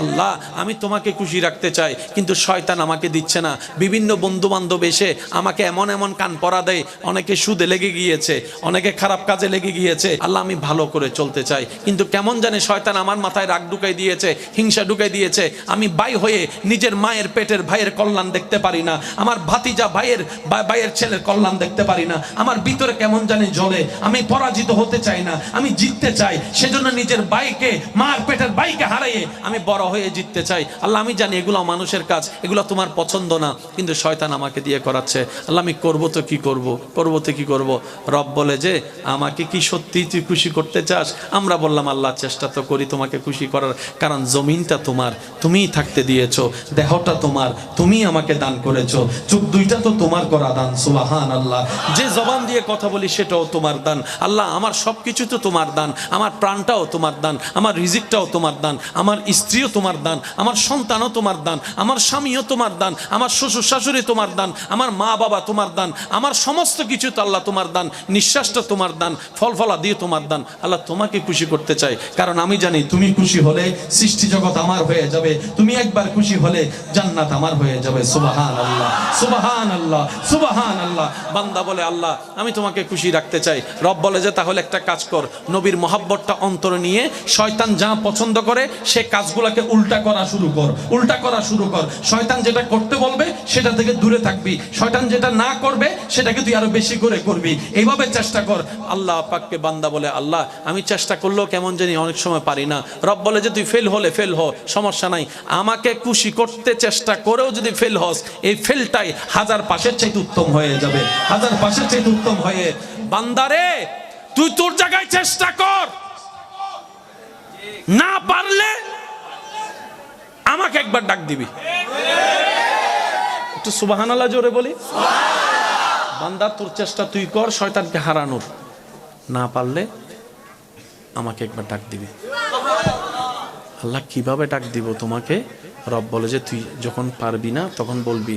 আল্লাহ, আমি তোমাকে খুশি রাখতে চাই, কিন্তু শয়তান আমাকে দিচ্ছে না। বিভিন্ন বন্ধু বান্ধব এসে আমাকে এমন এমন কান পরা দেয়, অনেকে সুদে লেগে গিয়েছে, অনেকে খারাপ কাজে লেগে গিয়েছে। আল্লাহ, আমি ভালো করে চলতে চাই, কিন্তু কেমন জানে শয়তান আমার মাথায় রাগ ঢুকাই দিয়েছে, হিংসা ঢুকাই দিয়েছে। আমি বাই হয়ে নিজের মায়ের পেটের ভাইয়ের কল্যাণ দেখতে পারি না, আমার ভাতিজা ভাইয়ের ভাইয়ের ছেলের কল্যাণ দেখতে পারি না, আমার ভিতরে কেমন জানি জ্বলে, আমি পরাজিত হতে চাই না, আমি জিততে চাই, সেজন্য নিজের বাইকে মার পেটের বাইকে হারাইয়ে আমি বড় হয়ে জিততে চাই। আল্লাহ, আমি জানি এগুলো মানুষের কাজ, এগুলো তোমার পছন্দ না, কিন্তু শয়তান আমাকে দিয়ে করাচ্ছে। আল্লাহ, আমি করব তো কি করব? করব তো কি করব? রব বলে যে, আমাকে কি সত্যি তুই খুশি করতে চাস? আমরা বললাম, আল্লাহ, চেষ্টা তো করি তোমাকে খুশি করার, কারণ জমিনটা তোমার, তুমিই থাকতে দিয়েছ, দেহটা তোমার তুমি আমাকে দান করেছ। চোখ দুইটা তো তোমার করা দান সুবাহান আল্লাহ যে জবান দিয়ে কথা বলি, সেটাও তোমার দান। আল্লাহ, আমার সব কিছু তো তোমার দান, আমার প্রাণটাও তোমার দান, আমার রিজিকটাও তোমার দান, আমার স্ত্রীও তোমার দান, আমার সন্তানও তোমার দান, আমার স্বামীও তোমার দান, আমার শ্বশুর শাশুড়ি তোমার দান, আমার মা বাবা তোমার দান, আমার সমস্ত কিছু তো আল্লাহ তোমার দান, নিঃশ্বাসটা তোমার দান, ফল ফলা দিয়ে তোমার দান। আল্লাহ তোমাকে খুশি করতে চাই কারণ আমি জানি তুমি খুশি হলে সৃষ্টি জগৎ আমার হয়ে যাবে, তুমি একবার খুশি হলে জান্নাত আমার হয়ে যাবে সুবাহান আল্লাহ সুবাহান আল্লাহ সুবাহান আল্লাহ বান্দা বলে, আল্লাহ, আমি তোমাকে খুশি রাখতে চাই। রব বলে যে, তাহলে একটা কাজ কর, নবীর মহাব্বতটা অন্তর নিয়ে, শয়তান যা পছন্দ করে, সে কাজগুলোকে উল্টা করা শুরু কর, উল্টা করা শুরু কর। শয়তান যেটা করতে বলবে, সেটা থেকে দূরে থাকবি। শয়তান যেটা না করবে, সেটাকে তুই আরও বেশি করে করবি। এইভাবে চেষ্টা কর। আল্লাহ পাককে বান্দা বলে, আল্লাহ, আমি চেষ্টা করলেও কেমন জানি অনেক সময় পারি না। রব বলে যে, তুই ফেল হলে ফেল হ, সমস্যা নাই। আমাকে খুশি করতে চেষ্টা করেও যদি ফেল হস, এই ফেলটাই হাজার পাশের চাইতে উত্তম হয়ে যাবে। হাজার পাশের চাইতে উত্তম হয়ে বান্দারে তুই তোর জায়গায় চেষ্টা কর। না পারলে আমাকে একবার ডাক দিবি। একটু সুবাহান আল্লাহ জোরে বলি। বান্দা, তোর চেষ্টা তুই কর, শয়তানকে হারানোর। না পারলে আমাকে একবার ডাক দিবি। আল্লাহ কীভাবে ডাক দিব তোমাকে? রব বলে যে, তুই যখন পারবি না, তখন বলবি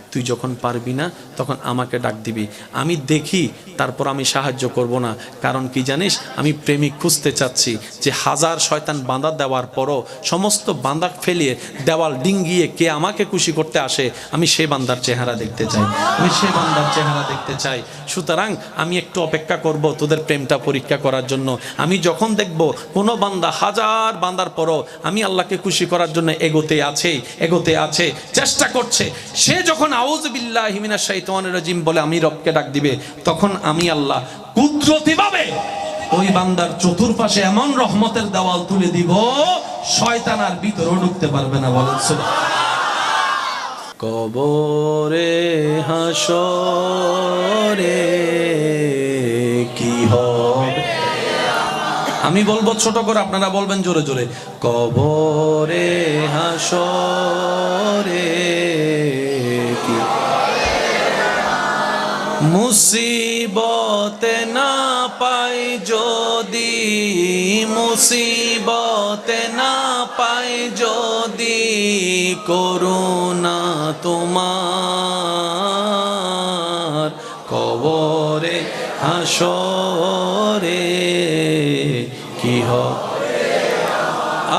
তুই যখন পারবি না, তখন আমাকে ডাক দিবি। আমি দেখি, তারপর আমি সাহায্য করব না। কারণ কি জানিস, আমি প্রেমিক খুঁজতে চাচ্ছি যে হাজার শয়তান বাঁধা দেওয়ার পরও সমস্ত বাঁধা ফেলিয়ে দেওয়াল ডিঙ্গিয়ে কে আমাকে খুশি করতে আসে, আমি সে বান্দার চেহারা দেখতে চাই। আমি সে বান্দার চেহারা দেখতে চাই। সুতরাং আমি একটু অপেক্ষা করব তোদের প্রেমটা পরীক্ষা করার জন্য। আমি যখন দেখব কোনো বান্দা হাজার বান্দার পরও আমি আল্লাহকে খুশি করার জন্য এগোতে আছে এগোতে আছে, চেষ্টা করছে, সে যখন হিমিনা রাজিম বলে আমি রবকে ডাক দিবে তখন আমি আল্লাহ কুদরতিভাবে ওই বান্দার চতুর্পাশে এমন রহমতের দেওয়াল তুলে দিব শয়তান আর ভিতরেও ঢুকতে পারবে না বলেন কবরে হাসরে কি হবে? আমি বলব ছোট করে আপনারা বলবেন জোরে জোরে। কবরে হাসরে মুসিবতে না পাই যদি, মুসিবতে না পাই যদি করুণা তোমার কবরে, হাসরে, কি হবে?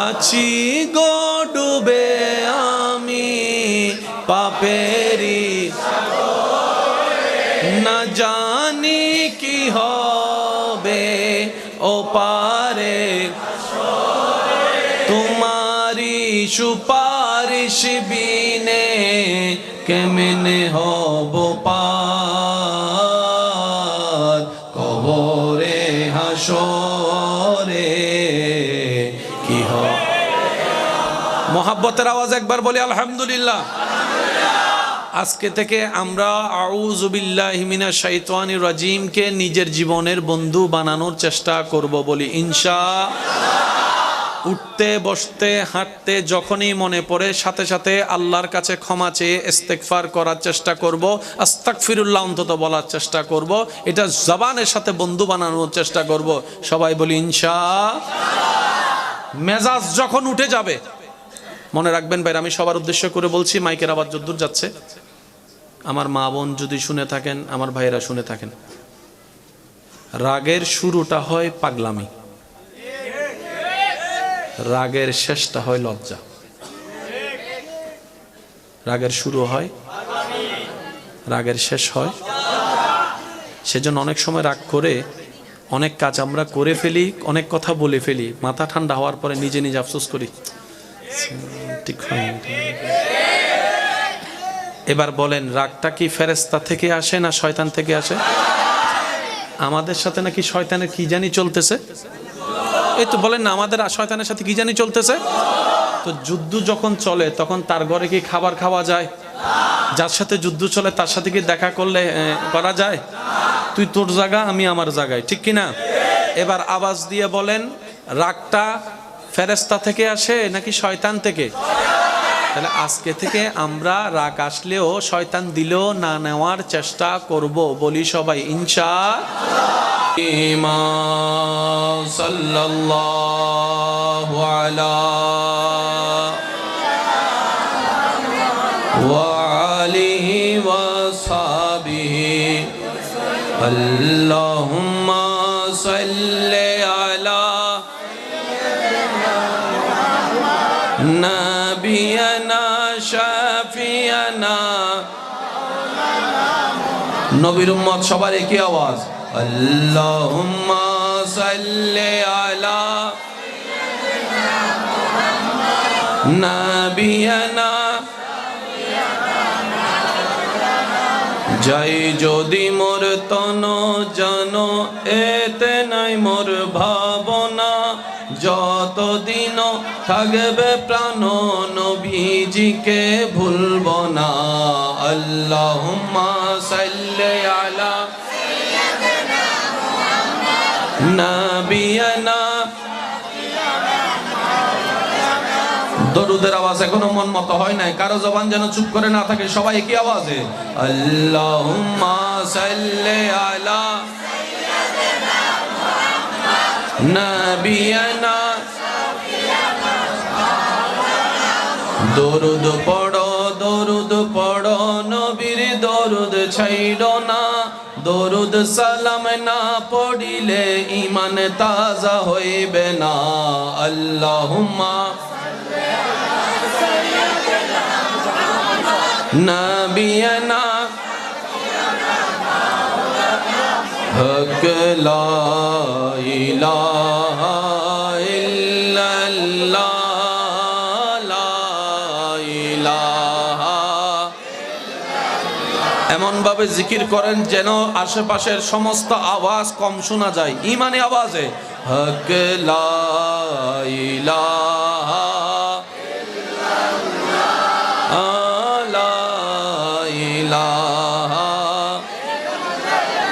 আছি পারে তোমারি সুপারিশ বিনে কেমনে হব পার? কবরে, হাসরে কি হবে মোহাব্বতের আওয়াজ একবার বলি, আলহামদুলিল্লাহ। আজকে থেকে আমরা আউজুবিল্লাহিমিনা শাইতানি রাজিমকে নিজের জীবনের বন্ধু বানানোর চেষ্টা করব বলি ইনশা উঠতে, বসতে, হাঁটতে যখনই মনে পড়ে, সাথে সাথে আল্লাহর কাছে ক্ষমা চেয়ে ইস্তেকফার করার চেষ্টা করব আস্তাক ফিরুল্লাহ অন্তত বলার চেষ্টা করব, এটা জবানের সাথে বন্ধু বানানোর চেষ্টা করব। সবাই বলি ইনশা মেজাজ যখন উঠে যাবে, মনে রাখবেন ভাই আমি সবার উদ্দেশ্য করে বলছি, মাইকের আবার যদ্দূর যাচ্ছে। আমার মা বোন যদি শুনে থাকেন, আমার ভাইয়েরা শুনে থাকেন। রাগের শুরুটা হয় পাগলামি। রাগের শেষটা হয় লজ্জা। রাগের শুরু হয়, রাগের শেষ হয়। সেজন্য অনেক সময় রাগ করে, অনেক কাজ আমরা করে ফেলি, অনেক কথা বলে ফেলি, মাথা ঠান্ডা হওয়ার পরে নিজে নিজে আফসোস করি, ঠিক হয়নি এবার বলেন, রাগটা কি ফেরেস্তা থেকে আসে না শয়তান থেকে আসে? আমাদের সাথে নাকি শয়তানের কি জানি চলতেছে? এই তো বলেন না, আমাদের শয়তানের সাথে কি জানি চলতেছে? তো যুদ্ধ যখন চলে, তখন তার ঘরে কি খাবার খাওয়া যায়? যার সাথে যুদ্ধ চলে, তার সাথে কি দেখা করলে করা যায়? তুই তোর জায়গা, আমি আমার জায়গায়, ঠিক কিনা? এবার আওয়াজ দিয়ে বলেন, রাগটা ফেরেস্তা থেকে আসে নাকি শয়তান থেকে? তাহলে আজকে থেকে আমরা রাগ আসলেও শয়তান দিলেও না নেওয়ার চেষ্টা করব বলি সবাই ইনশা সাল্লাল্লাহু আলা وآله وصحبه اللهم صل على نبينا নবীর উম্মত, সবার একই আওয়াজ। আল্লাহুম্মা সাল্লি আলা নাবিয়ানা। যাই যদি মোর তন জন, এতে নাই মোর ভাবনা। যতদিন থাকবে প্রাণ নবীজিকে ভুলব না। সাল্লি আলা দরুদের আওয়াজ এখনও মন মতো হয় নাই। কারও জবান যেন চুপ করে না থাকে, সবাই একই আওয়াজে? সাল্লি আলা নবিয়না। দরুদ পড়ো দরুদ পড়ো, নবীর দরুদ ছাইড়ো না। দরুদ সালাম না পড়িলে ইমান তাজা হইবে না। আল্লাহুম্মা নবিয়না। হক লাইলা এমনভাবে জিকির করেন যেন আশেপাশের সমস্ত আওয়াজ কম শোনা যায়। ইমানে আওয়াজে, হক লাইলা Allah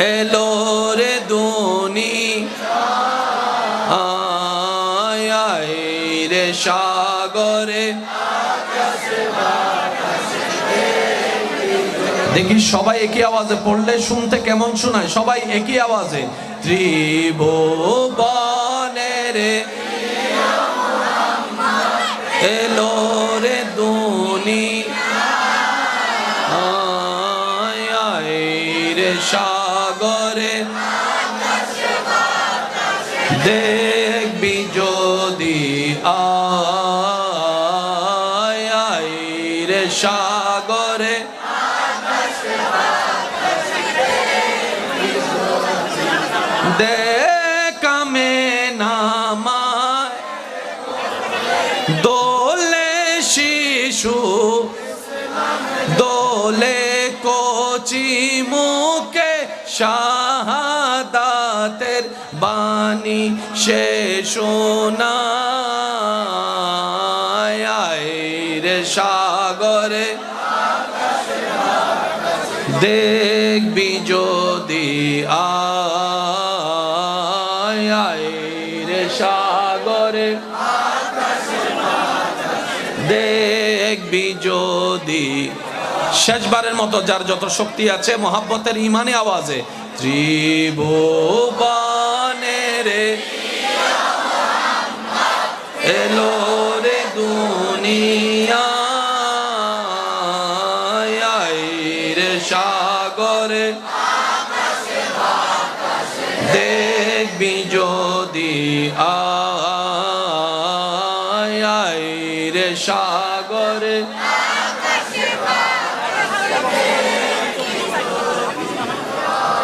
এলো রে দুনি আয় রে সাগরে। দেখি সবাই একই আওয়াজে, পড়লে শুনতে কেমন শোনায়? সবাই একই আওয়াজে। ত্রিভুবনের এলো দেখামে নামায় দোলে শিশু, দোলে কচি মুখে শাহাদাতের বাণী সে শোনায়। রে সাগরে, দেখবি যদি আয় শেষবারের মতো যার যত শক্তি আছে মহাব্বতের ইমানে আওয়াজে ত্রিভুবনের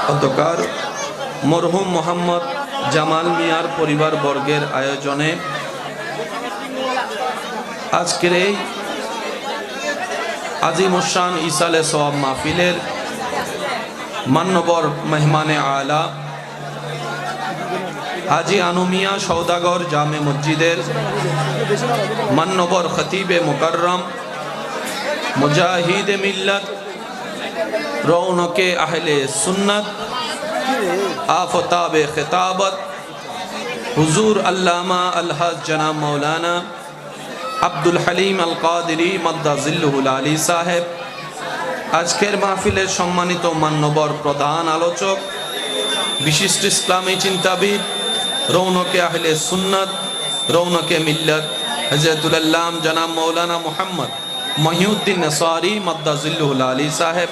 অন্ধকার মরহুম মোহাম্মদ জামাল মিয়ার পরিবার বর্গের আয়োজনে আজকের এই আজিমুসান ইসালে সোয়াব মাহফিলের মান্যবর মেহমানে আলা হাজি আনুমিয়া সৌদাগর জামে মসজিদের মান্যবর খতিবে মুকররম মুজাহিদ মিল্লত রৌনকে আহলে সুন্নত হুজুর আল্লামা আলহাজ জনাব মৌলানা আব্দুল হালিম আল কাদিরি মদ্দাজিল্লুহুল আলী সাহেব। আজকের মাহফিলের সম্মানিত মান্যবর প্রধান আলোচক, বিশিষ্ট ইসলামী চিন্তাবিদ, রৌনকে আহলে সুন্নত, রৌনকে মিল্লত হজরতুল্লাম জনাব মৌলানা মোহাম্মদ মহিউদ্দিন নসারি আলী সাহেব।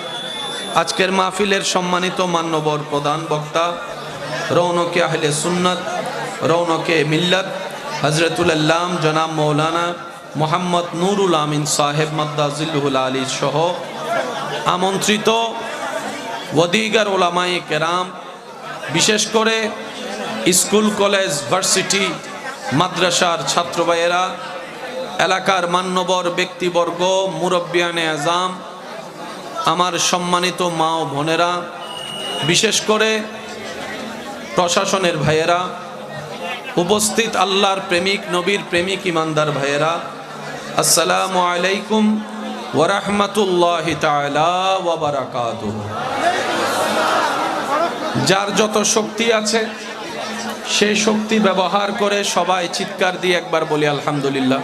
আজকের মাহফিলের সম্মানিত মান্যবর প্রধান বক্তা রৌনকে আহলে সুন্নত রৌনকে মিল্লত হজরতুল্লাম জনাব মৌলানা মোহাম্মদ নুরুল আমিন সাহেব মদ্দাজিল্লুহুল আলী সহ আমন্ত্রিত ওদিগার ওলামাই কেরাম, বিশেষ করে স্কুল, কলেজ, ভার্সিটি, মাদ্রাসার ছাত্রবায়েরা এলাকার মান্যবর ব্যক্তিবর্গ, মুরব্বিয়ানে আজাম আমার সম্মানিত মা ও বোনেরা, বিশেষ করে প্রশাসনের ভাইয়েরা, উপস্থিত আল্লাহর প্রেমিক, নবীর প্রেমিক ইমানদার ভাইয়েরা, আসসালামু আলাইকুম ওরহমতুল্লাহ যার যত শক্তি আছে, সেই শক্তি ব্যবহার করে সবাই চিৎকার দিয়ে একবার বলি আলহামদুলিল্লাহ।